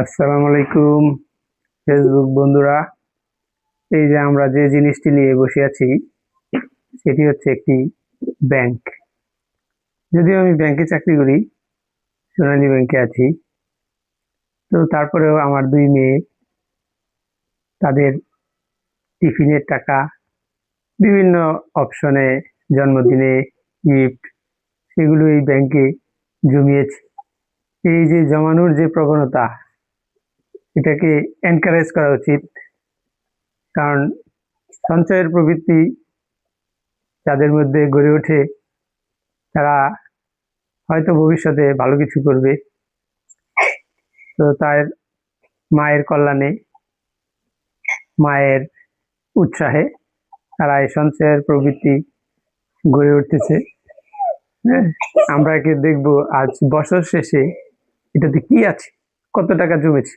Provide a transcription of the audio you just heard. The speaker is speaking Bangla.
আসসালামু আলাইকুম, ফেসবুক বন্ধুরা। এই যে আমরা যে জিনিসটি নিয়ে বসে আছি, সেটি হচ্ছে একটি ব্যাংক। যদিও আমি ব্যাংকে চাকরি করি, সোনালী ব্যাংকে আছি। তো তারপরেও আমার দুই মেয়ে, তাদের টিফিনের টাকা বিভিন্ন অপশনে, জন্মদিনে, গিফট, সেগুলো এই ব্যাংকে জমিয়েছে। এই যে জমানোর যে প্রবণতা এটাকে এনকারেজ করা উচিত। কারণ সঞ্চয়ের প্রবৃত্তি যাদের মধ্যে গড়ে ওঠে, তারা হয়তো ভবিষ্যতে ভালো কিছু করবে। তো তার মায়ের কল্যাণে, মায়ের উৎসাহে তারা এই সঞ্চয়ের প্রবৃত্তি গড়ে উঠতেছে। হ্যাঁ আমরা একে দেখব আজ বছর শেষে এটাতে কি আছে, কত টাকা জমেছে।